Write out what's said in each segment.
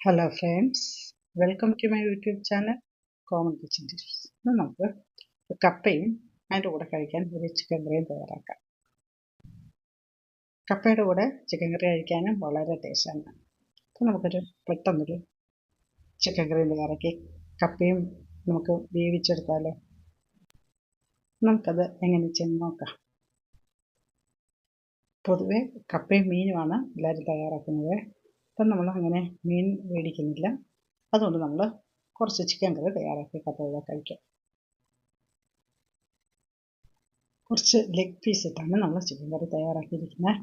Hello friends welcome to my YouTube channel common kitchen dishes ഇന്ന് നമുക്ക് കപ്പയും അതിന്റെ കൂടെ കഴിക്കാൻ ഒരു ചിക്കൻ കറിയും തയ്യാറാക്കാം. കപ്പയുടെ കൂടെ ചിക്കൻ കറി കഴിക്കാനും വളരെ ടേസ്റ്റാണ് അപ്പോൾ നമുക്കൊരു പെട്ടെന്നൊരു ചിക്കൻ കറി തയ്യാറാക്കി കപ്പയും നമുക്ക് വേവിച്ചെടുത്താലോ? നമുക്കത് എങ്ങനെ ചെയ്യുന്ന നോക്കാം. പൊതുവെ കപ്പയും മീനുമാണ് എല്ലാവരും തയ്യാറാക്കുന്നത്. ഇപ്പം നമ്മൾ അങ്ങനെ മീൻ മേടിക്കുന്നില്ല. അതുകൊണ്ട് നമ്മൾ കുറച്ച് ചിക്കൻ കറി തയ്യാറാക്കി കപ്പയുടെ കഴിക്കാം. കുറച്ച് ലെഗ് പീസ് ഇട്ടാണ് നമ്മൾ ചിക്കൻ കറി തയ്യാറാക്കിയിരിക്കുന്നത്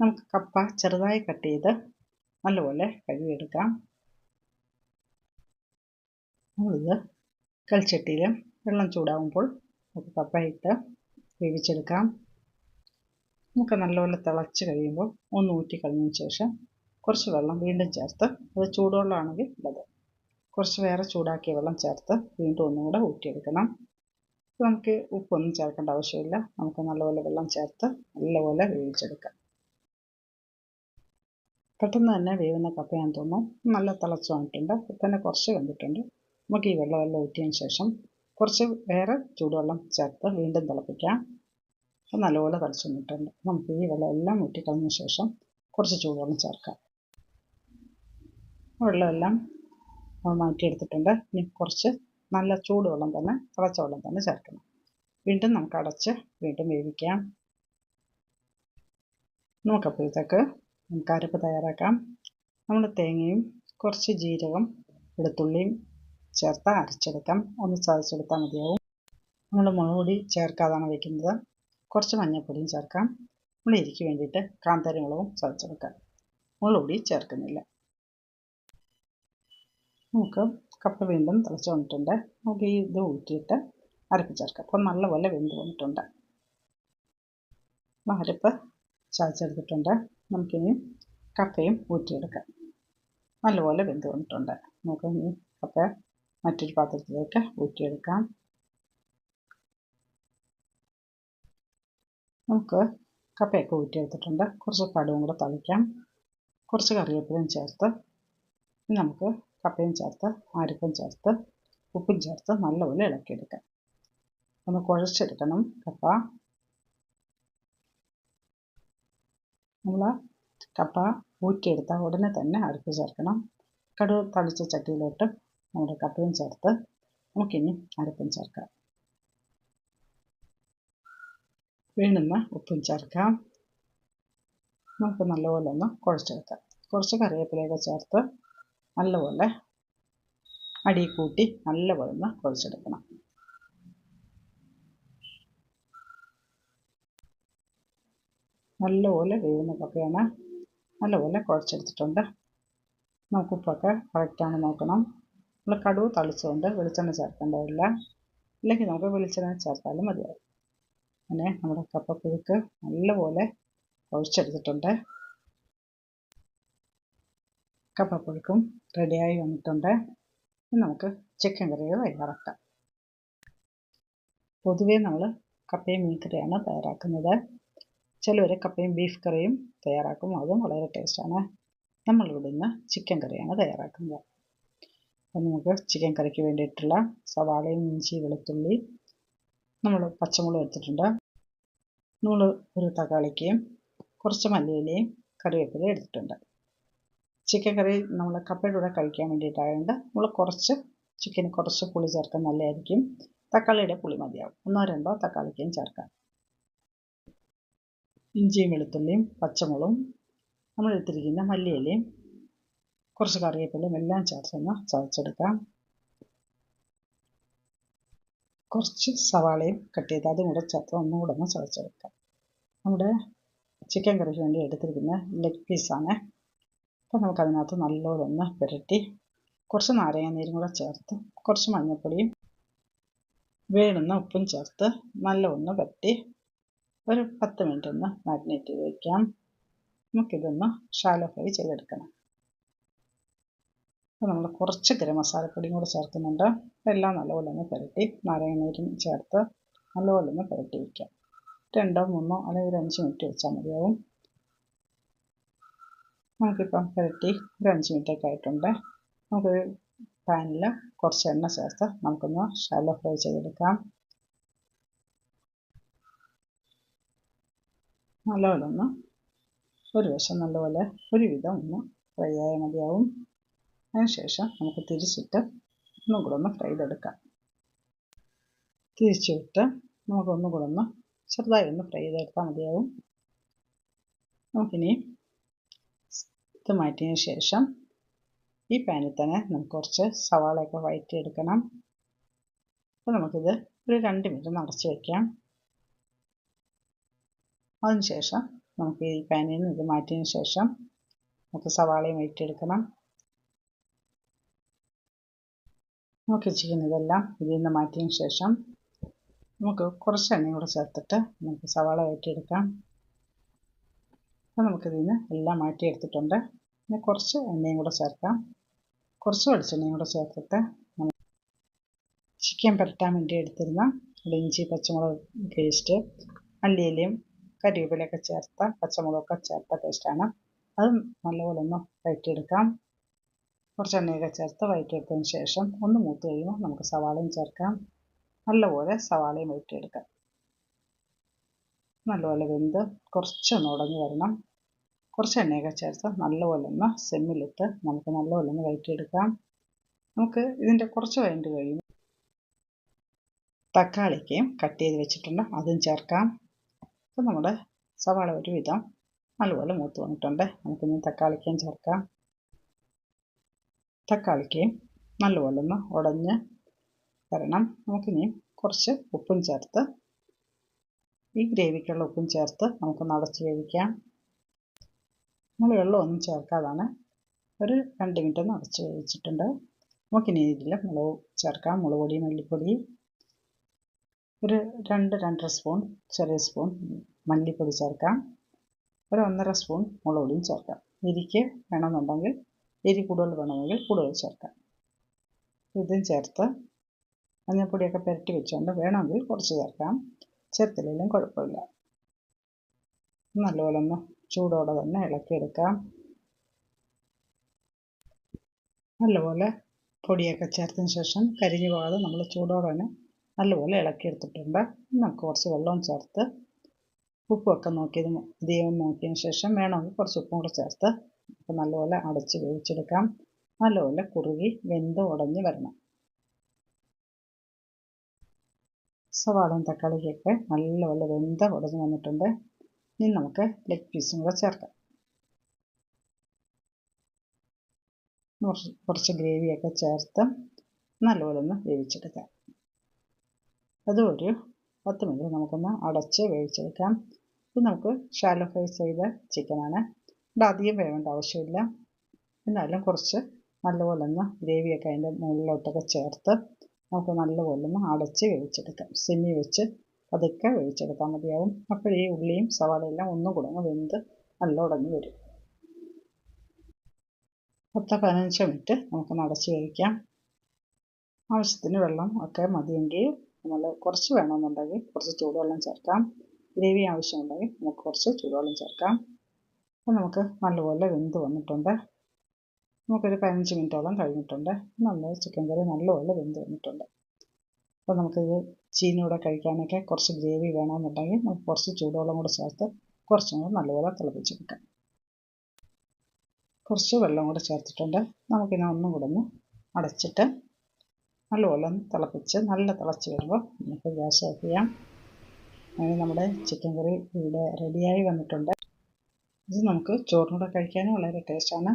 നമുക്ക് കപ്പ ചെറുതായി കട്ട് ചെയ്ത് നല്ലപോലെ കഴുകിയെടുക്കാം. നമ്മളിത് കൽച്ചട്ടിയിൽ വെള്ളം ചൂടാകുമ്പോൾ നമുക്ക് കപ്പ ഇട്ട് വേവിച്ചെടുക്കാം. നമുക്ക് നല്ലപോലെ തിളച്ച് കഴിയുമ്പോൾ ഒന്ന് ഊറ്റി കഴിഞ്ഞതിന് ശേഷം കുറച്ച് വെള്ളം വീണ്ടും ചേർത്ത് അത് ചൂടുവെള്ളമാണെങ്കിൽ ഉള്ളത്. കുറച്ച് വേറെ ചൂടാക്കിയ വെള്ളം ചേർത്ത് വീണ്ടും ഒന്നും കൂടെ ഊറ്റിയെടുക്കണം. നമുക്ക് ഉപ്പൊന്നും ചേർക്കേണ്ട ആവശ്യമില്ല. നമുക്ക് നല്ലപോലെ വെള്ളം ചേർത്ത് നല്ലപോലെ വേവിച്ചെടുക്കാം. പെട്ടെന്ന് തന്നെ വേവുന്ന കപ്പയാണെന്ന് തോന്നുന്നു. നല്ല തിളച്ച് വന്നിട്ടുണ്ട്. തന്നെ കുറച്ച് കണ്ടിട്ടുണ്ട് നമുക്ക് ഈ വെള്ളമെല്ലാം ഊറ്റിയതിന് ശേഷം കുറച്ച് വേറെ ചൂടുവെള്ളം ചേർത്ത് വീണ്ടും തിളപ്പിക്കാം. നല്ലപോലെ തിളച്ച് വന്നിട്ടുണ്ട്. നമുക്ക് ഈ വെള്ളമെല്ലാം ഊറ്റിക്കളഞ്ഞ ശേഷം കുറച്ച് ചൂടുവെള്ളം ചേർക്കാം. വെള്ളമെല്ലാം മാറ്റിയെടുത്തിട്ടുണ്ട്. ഇനി കുറച്ച് നല്ല ചൂടുവെള്ളം തന്നെ തിളച്ച വെള്ളം തന്നെ ചേർക്കണം. വീണ്ടും നമുക്ക് അടച്ച് വീണ്ടും വേവിക്കാം. നമുക്കപ്പോഴത്തേക്ക് നമുക്ക് അരപ്പ് തയ്യാറാക്കാം. നമ്മൾ തേങ്ങയും കുറച്ച് ജീരകം വെളുത്തുള്ളിയും ചേർത്ത് അരച്ചെടുക്കാം. ഒന്ന് ചതച്ചെടുത്താൽ മതിയാവും. നമ്മൾ മുളകുപൊടി ചേർക്കാതാണ് വയ്ക്കുന്നത്. കുറച്ച് മഞ്ഞൾപ്പൊടിയും ചേർക്കാം. നമ്മൾ എരിക്ക് വേണ്ടിയിട്ട് കാന്താരി മുളകും ചതച്ചെടുക്കാം. മുളക് പൊടി ചേർക്കുന്നില്ല. നമുക്ക് കപ്പ വീണ്ടും തിളച്ച് വന്നിട്ടുണ്ട്. നമുക്ക് ഈ ഇത് ഊറ്റിയിട്ട് അരപ്പ് ചേർക്കാം. അപ്പം നല്ലപോലെ വെന്ത് വന്നിട്ടുണ്ട്. അരപ്പ് ചതച്ചെടുത്തിട്ടുണ്ട്. നമുക്കിനി കപ്പയും ഊറ്റിയെടുക്കാം. നല്ലപോലെ വെന്ത് വന്നിട്ടുണ്ട്. നമുക്ക് ഇനി കപ്പ മറ്റൊരു പാത്രത്തിലേക്ക് ഊറ്റിയെടുക്കാം. നമുക്ക് കപ്പയൊക്കെ ഊറ്റിയെടുത്തിട്ടുണ്ട്. കുറച്ച് കടുവും കൂടെ തളിക്കാം. കുറച്ച് കറിവേപ്പിലയും ചേർത്ത് നമുക്ക് കപ്പയും ചേർത്ത് ആരിപ്പം ചേർത്ത് ഉപ്പും ചേർത്ത് നല്ലപോലെ ഇളക്കിയെടുക്കാം. ഒന്ന് കുഴച്ചെടുക്കണം കപ്പ. നമ്മൾ കപ്പ ഊറ്റിയെടുത്ത ഉടനെ തന്നെ അടുപ്പ് ചേർക്കണം. കടു തളിച്ച ചട്ടിയിലോട്ട് നമ്മുടെ കപ്പയും ചേർത്ത് നമുക്കിനി അരപ്പും ചേർക്കാം. വേണുന്ന ഉപ്പും ചേർക്കാം. നമുക്ക് നല്ലപോലെ ഒന്ന് കുഴച്ചെടുക്കാം. കുറച്ച് കറിവേപ്പിലയൊക്കെ ചേർത്ത് നല്ലപോലെ അടി കൂട്ടി നല്ലപോലെ ഒന്ന് കുഴച്ചെടുക്കണം. നല്ലപോലെ വേവുന്ന കപ്പയാണ് നല്ലപോലെ കുഴച്ചെടുത്തിട്ടുണ്ട്. നമുക്ക് ഉപ്പൊക്കെ കറക്റ്റാണ് നോക്കണം. നമ്മൾ കടുവ് തളിച്ചുകൊണ്ട് വെളിച്ചെണ്ണ ചേർക്കേണ്ടതില്ല ഇല്ലെങ്കിൽ നമുക്ക് വെളിച്ചെണ്ണ ചേർത്താലും മതിയാവും. അങ്ങനെ നമ്മുടെ കപ്പപ്പുഴുക്ക് നല്ലപോലെ കുഴച്ചെടുത്തിട്ടുണ്ട്. കപ്പപ്പുഴുക്കും റെഡിയായി വന്നിട്ടുണ്ട്. നമുക്ക് ചിക്കൻ കറികൾ തയ്യാറാക്കാം പൊതുവേ നമ്മൾ കപ്പയും മീൻ കറിയാണ് തയ്യാറാക്കുന്നത്. ചിലവർ കപ്പയും ബീഫ് കറിയും തയ്യാറാക്കും. അതും വളരെ ടേസ്റ്റാണ് നമ്മളിവിടെ നിന്ന് ചിക്കൻ കറിയാണ് തയ്യാറാക്കുന്നത്. അപ്പം നമുക്ക് ചിക്കൻ കറിക്ക് വേണ്ടിയിട്ടുള്ള സവാളയും ഇഞ്ചി വെളുത്തുള്ളി നമ്മൾ പച്ചമുളക് എടുത്തിട്ടുണ്ട്. നമ്മൾ ഒരു തക്കാളിക്കയും കുറച്ച് മല്ലിയിലയും കറിവേപ്പിലയും എടുത്തിട്ടുണ്ട്. ചിക്കൻ കറി നമ്മൾ കപ്പയുടെ കൂടെ കഴിക്കാൻ വേണ്ടിയിട്ടായതുകൊണ്ട് നമ്മൾ കുറച്ച് ചിക്കന് കുറച്ച് പുളി ചേർക്കാൻ നല്ലതായിരിക്കും തക്കാളിയുടെ പുളി മതിയാവും. ഒന്നോ രണ്ടോ തക്കാളിക്കും ചേർക്കാം. ഇഞ്ചിയും വെളുത്തുള്ളിയും പച്ചമുളകും നമ്മൾ എടുത്തിരിക്കുന്ന മല്ലിയിലയും കുറച്ച് കറിവേപ്പിലയും എല്ലാം ചേർത്തൊന്ന് ചതച്ചെടുക്കാം. കുറച്ച് സവാളയും കട്ട് ചെയ്ത് അതും കൂടെ ചേർത്ത് ഒന്നും കൂടെ ഒന്ന് ചതച്ചെടുക്കാം. നമ്മുടെ ചിക്കൻ കറിക്ക് വേണ്ടി എടുത്തിരിക്കുന്ന ലെഗ് പീസാണ് അപ്പോൾ നമുക്കതിനകത്ത് നല്ലോണം ഒന്ന് പുരട്ടി കുറച്ച് നാരങ്ങ നീരും കൂടെ ചേർത്ത് കുറച്ച് മഞ്ഞൾപ്പൊടിയും വേണുന്ന ഉപ്പും ചേർത്ത് നല്ല ഒന്ന് പറ്റി ഒരു പത്ത് മിനിറ്റ് ഒന്ന് മാരിനേറ്റ് ചെയ്ത് വയ്ക്കാം നമുക്കിതൊന്ന് ഷാലോ ഫ്രൈ ചെയ്തെടുക്കണം. അപ്പോൾ നമ്മൾ കുറച്ച് ഗരം മസാലപ്പൊടിയും കൂടെ ചേർക്കുന്നുണ്ട്. എല്ലാം നല്ലപോലെ ഒന്ന് പുരട്ടി നാരങ്ങ നീരും ചേർത്ത് നല്ലപോലെ ഒന്ന് പുരട്ടി വയ്ക്കാം രണ്ടോ മൂന്നോ അല്ലെങ്കിൽ ഒരു അഞ്ച് മിനിറ്റ് വെച്ചാൽ മതിയാവും. നമുക്കിപ്പം പുരട്ടി ഒരു അഞ്ച് മിനിറ്റൊക്കെ ആയിട്ടുണ്ട്. നമുക്കൊരു പാനിൽ കുറച്ച് എണ്ണ ചേർത്ത് നമുക്കൊന്ന് ഷാലോ ഫ്രൈ ചെയ്തെടുക്കാം. നല്ലപോലെ ഒന്ന് ഒരു വശം നല്ലപോലെ ഒരുവിധം ഒന്ന് ഫ്രൈ ആയ മതിയാവും. അതിനുശേഷം നമുക്ക് തിരിച്ചിട്ട് ഒന്നും കൂടെ ഒന്ന് ഫ്രൈ ചെയ്തെടുക്കാം. തിരിച്ചിട്ട് നമുക്കൊന്നും കൂടെ ഒന്ന് ചെറുതായി ഒന്ന് ഫ്രൈ ചെയ്തെടുത്താൽ മതിയാവും. നമുക്കിനി ഇത് മാറ്റിയതിന് ശേഷം ഈ പാനിൽ തന്നെ നമുക്ക് കുറച്ച് സവാളയൊക്കെ വഴറ്റിയെടുക്കണം അപ്പോൾ നമുക്കിത് ഒരു രണ്ട് മിനിറ്റ് നടച്ച് വയ്ക്കാം അതിനുശേഷം നമുക്ക് ഈ പാനിൽ നിന്ന് ഇത് മാറ്റിയതിന് ശേഷം നമുക്ക് സവാളയും വഴറ്റിയെടുക്കണം നമുക്ക് ഇതെല്ലാം ഇതിൽ നിന്ന് മാറ്റിയതിന് ശേഷം നമുക്ക് കുറച്ച് എണ്ണയും കൂടെ ചേർത്തിട്ട് നമുക്ക് സവാള വഴറ്റിയെടുക്കാം അപ്പോൾ നമുക്കിതിൽ നിന്ന് എല്ലാം മാറ്റിയെടുത്തിട്ടുണ്ട്. പിന്നെ കുറച്ച് എണ്ണയും കൂടെ ചേർക്കാം. കുറച്ച് വെളിച്ചെണ്ണയും കൂടെ ചേർത്തിട്ട് ചിക്കൻ പുരട്ടാൻ വേണ്ടി എടുത്തിരുന്ന ഇഞ്ചി പച്ചമുളക് പേസ്റ്റ് മല്ലിയിലയും കരിവേപ്പിലയൊക്കെ ചേർത്ത പച്ചമുളകൊക്കെ ചേർത്ത പേസ്റ്റാണ് അത് നല്ലപോലെ ഒന്ന് വഴറ്റിയെടുക്കാം കുറച്ച് എണ്ണയൊക്കെ ചേർത്ത് വഴറ്റിയെടുത്തതിന് ശേഷം ഒന്ന് മൂത്ത് കഴിയുമ്പോൾ നമുക്ക് സവാളയും ചേർക്കാം. നല്ലപോലെ സവാളയും വഴറ്റിയെടുക്കാം നല്ലപോലെ വെന്ത് കുറച്ചൊന്ന് ഉടഞ്ഞു വരണം. കുറച്ച് എണ്ണയൊക്കെ ചേർത്ത് നല്ലപോലെ ഒന്ന് സെമ്മിലിട്ട് നമുക്ക് നല്ലപോലെ ഒന്ന് വയറ്റിയെടുക്കാം. നമുക്ക് ഇതിന്റെ കുറച്ച് വേണ്ടി കഴിയുമ്പോൾ തക്കാളിക്കയും കട്ട് ചെയ്ത് വെച്ചിട്ടുണ്ട്. അതും ചേർക്കാം. അപ്പോൾ നമ്മുടെ സവാള ഒരുവിധം നല്ലപോലെ മൂത്ത് വന്നിട്ടുണ്ട്. നമുക്കിനി തക്കാളിക്കയും ചേർക്കാം. തക്കാളിക്കയും നല്ലപോലെ ഒന്ന് ഉടഞ്ഞ് വരണം. നമുക്കിനി കുറച്ച് ഉപ്പും ചേർത്ത് ഈ ഗ്രേവിക്കുള്ള ഉപ്പും ചേർത്ത് നമുക്കൊന്ന് അടച്ച് വേവിക്കാം. നമ്മൾ വെള്ളമൊന്നും ചേർക്കാതാണ്. ഒരു രണ്ട് മിനിറ്റ് ഒന്ന് അടച്ച് വെച്ചിട്ടുണ്ട്. നമുക്കിനി ഇതിൽ മുളക് ചേർക്കാം. മുളക് പൊടി മല്ലിപ്പൊടി ഒരു രണ്ട് രണ്ടര സ്പൂൺ ചെറിയ സ്പൂൺ മല്ലിപ്പൊടി ചേർക്കാം. ഒരു ഒന്നര സ്പൂൺ മുളക് പൊടിയും ചേർക്കാം. എരിക്ക് വേണമെന്നുണ്ടെങ്കിൽ എരി കൂടുതൽ വേണമെങ്കിൽ കൂടുതൽ ചേർക്കാം. ഇതും ചേർത്ത് മഞ്ഞൾപ്പൊടിയൊക്കെ പുരട്ടി വെച്ചുകൊണ്ട് വേണമെങ്കിൽ കുറച്ച് ചേർക്കാം. ചേർത്തില്ലെങ്കിലും കുഴപ്പമില്ല. നല്ലപോലെ ഒന്ന് ചൂടോടെ തന്നെ ഇളക്കിയെടുക്കാം നല്ലപോലെ പൊടിയൊക്കെ ചേർത്തതിന് ശേഷം കരിഞ്ഞു പോകാതെ നമ്മൾ ചൂടോടെ തന്നെ നല്ലപോലെ ഇളക്കിയെടുത്തിട്ടുണ്ട്. നമുക്ക് കുറച്ച് വെള്ളവും ചേർത്ത് ഉപ്പുമൊക്കെ നോക്കിയത് അധികം നോക്കിയതിന് ശേഷം വേണമെങ്കിൽ കുറച്ച് ഉപ്പും കൂടെ ചേർത്ത് നമുക്ക് നല്ലപോലെ അടച്ച് വേവിച്ചെടുക്കാം. നല്ലപോലെ കുറുകി വെന്ത് ഉടഞ്ഞ് വരണം. സവാളയും തക്കാളിക്കൊക്കെ നല്ലപോലെ വെന്ത് ഉടഞ്ഞ് വന്നിട്ടുണ്ട്. ഇനി നമുക്ക് ലെഗ് പീസും കൂടെ ചേർക്കാം. കുറച്ച് കുറച്ച് ഗ്രേവിയൊക്കെ ചേർത്ത് നല്ലപോലെ ഒന്ന് വേവിച്ചെടുക്കാം. അതും പത്ത് മിനിറ്റ് നമുക്കൊന്ന് അടച്ച് വേവിച്ചെടുക്കാം. ഇത് നമുക്ക് ഷാലോ ഫ്രൈ ചെയ്ത ചിക്കനാണ് ഇവിടെ അധികം വേവേണ്ട ആവശ്യമില്ല. എന്നാലും കുറച്ച് നല്ലപോലെ ഒന്ന് ഗ്രേവിയൊക്കെ അതിന്റെ മുകളിലോട്ടൊക്കെ ചേർത്ത് നമുക്ക് നല്ലപോലെ ഒന്ന് അടച്ച് വേവിച്ചെടുക്കാം. സിമ്മി വെച്ച് പതുക്കെ വേവിച്ചെടുത്താൽ മതിയാവും. അപ്പോൾ ഈ ഉള്ളിയും സവാളയെല്ലാം ഒന്നും കൂടെ ഒന്ന് വെന്ത് നല്ല ഉടഞ്ഞ് വരും. പത്ത് പതിനഞ്ച് മിനിറ്റ് നമുക്ക് നടച്ച് വേവിക്കാം. ആവശ്യത്തിന് വെള്ളം ഒക്കെ മതിയെങ്കിൽ നമ്മൾ കുറച്ച് വേണമെന്നുണ്ടെങ്കിൽ കുറച്ച് ചൂടുവെള്ളം ചേർക്കാം. ഗ്രേവി ആവശ്യമുണ്ടെങ്കിൽ നമുക്ക് കുറച്ച് ചൂടുവെള്ളം ചേർക്കാം. അപ്പോൾ നമുക്ക് നല്ലപോലെ വെന്ത് വന്നിട്ടുണ്ട്. നമുക്കൊരു പതിനഞ്ച് മിനിറ്റോളം കഴിഞ്ഞിട്ടുണ്ട്. നല്ല ചിക്കൻ കറി നല്ലപോലെ വെന്ത് വന്നിട്ടുണ്ട്. അപ്പോൾ നമുക്കിത് ചീനിയുടെ കഴിക്കാനൊക്കെ കുറച്ച് ഗ്രേവി വേണമെന്നുണ്ടെങ്കിൽ നമുക്ക് കുറച്ച് ചൂടുവെള്ളം കൂടെ ചേർത്ത് കുറച്ചും കൂടെ നല്ലപോലെ തിളപ്പിച്ചെടുക്കാം കുറച്ച് വെള്ളം കൂടെ ചേർത്തിട്ടുണ്ട്. നമുക്കിനെ ഒന്നും കൂടെ ഒന്ന് അടച്ചിട്ട് നല്ലപോലെ ഒന്ന് തിളപ്പിച്ച് നല്ല തിളച്ച് വരുമ്പോൾ നമുക്ക് ഗ്യാസ് ഓഫ് ചെയ്യാം. അങ്ങനെ നമ്മുടെ ചിക്കൻ കറി ഇവിടെ റെഡിയായി വന്നിട്ടുണ്ട്. ഇത് നമുക്ക് ചോറിനൂടെ കഴിക്കാനും വളരെ ടേസ്റ്റാണ്.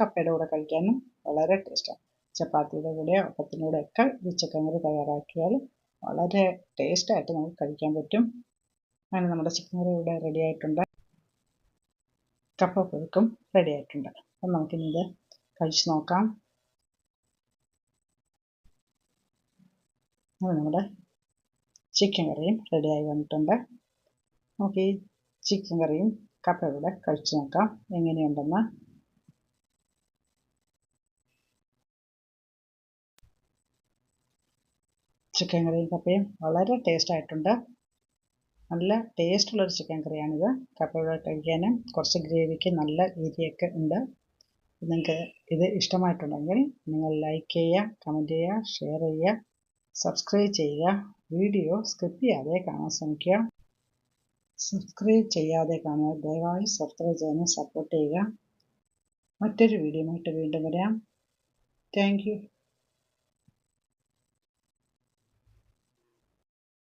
കപ്പയുടെ കൂടെ കഴിക്കാനും വളരെ ടേസ്റ്റാണ്. ചപ്പാത്തിയുടെ കൂടെയോ അപ്പത്തിന്റെ കൂടെയൊക്കെ ഈ ചിക്കൻ കറി തയ്യാറാക്കിയാൽ വളരെ ടേസ്റ്റായിട്ട് നമുക്ക് കഴിക്കാൻ പറ്റും. അങ്ങനെ നമ്മുടെ ചിക്കൻ കറി ഇവിടെ റെഡി ആയിട്ടുണ്ട്. കപ്പ പുഴുക്കും റെഡി ആയിട്ടുണ്ട്. അപ്പം നമുക്കിനി കഴിച്ചു കഴിച്ച് നോക്കാം. അത് നമ്മുടെ ചിക്കൻ കറിയും റെഡിയായി വന്നിട്ടുണ്ട്. നമുക്ക് ഈ ചിക്കൻ കറിയും കപ്പ ഇവിടെ കഴിച്ചു നോക്കാം. എങ്ങനെയുണ്ടെന്ന് ചിക്കൻ കറിയും കപ്പയും വളരെ ടേസ്റ്റ് ആയിട്ടുണ്ട്. നല്ല ടേസ്റ്റുള്ളൊരു ചിക്കൻ കറിയാണിത്. കപ്പയുടെ കഴിക്കാനും കുറച്ച് ഗ്രേവിക്ക് നല്ല രീതിയൊക്കെ ഉണ്ട്. നിങ്ങൾക്ക് ഇത് ഇഷ്ടമായിട്ടുണ്ടെങ്കിൽ നിങ്ങൾ ലൈക്ക് ചെയ്യുക കമന്റ് ചെയ്യുക ഷെയർ ചെയ്യുക സബ്സ്ക്രൈബ് ചെയ്യുക. വീഡിയോ സ്കിപ്പ് ചെയ്യാതെ കാണാൻ ശ്രമിക്കുക. സബ്സ്ക്രൈബ് ചെയ്യാതെ കാണുക. ദയവായി സബ്സ്ക്രൈബ് ചെയ്യാനും സപ്പോർട്ട് ചെയ്യുക. മറ്റൊരു വീഡിയോയുമായിട്ട് വീണ്ടും വരാം. താങ്ക്